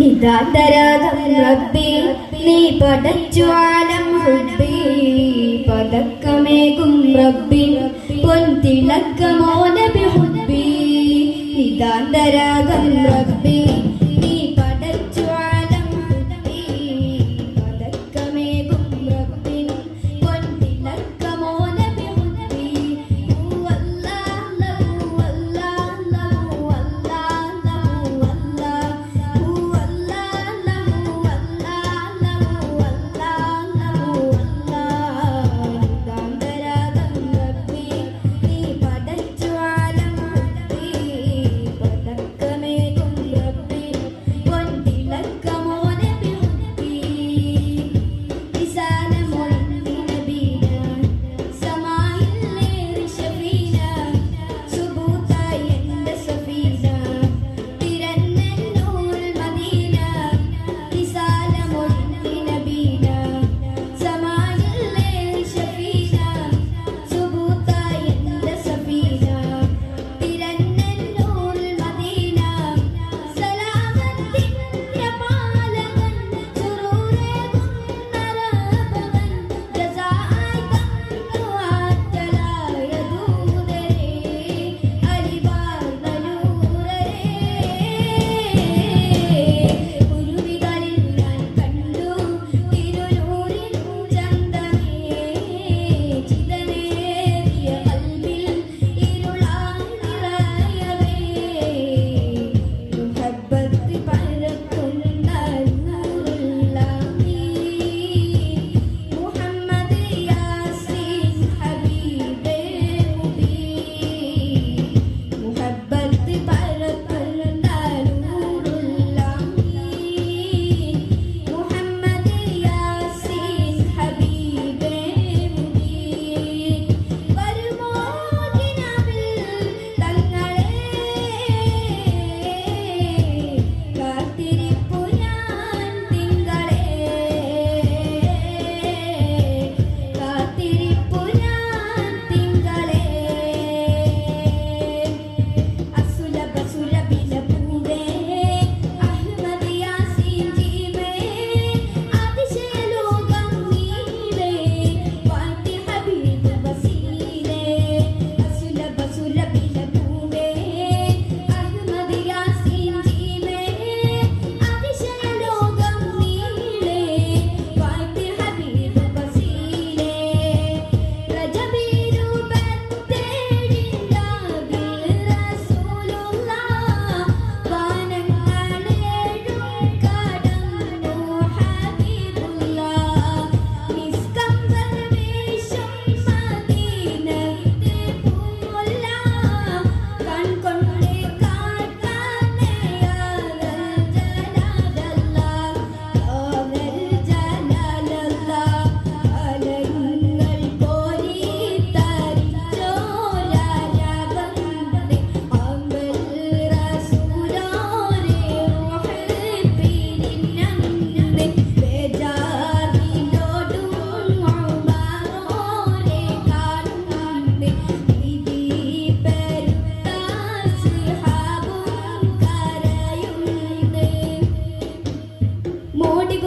നിതാന്തരാഗം റബ്ബി നീ പടച്ചു ആലം ഹുബി പതക്കമേകും റബ്ബി പൊൻതിളക്കമോ നബി ഹുബി നിതാന്തരാഗം റബ്ബി.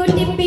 por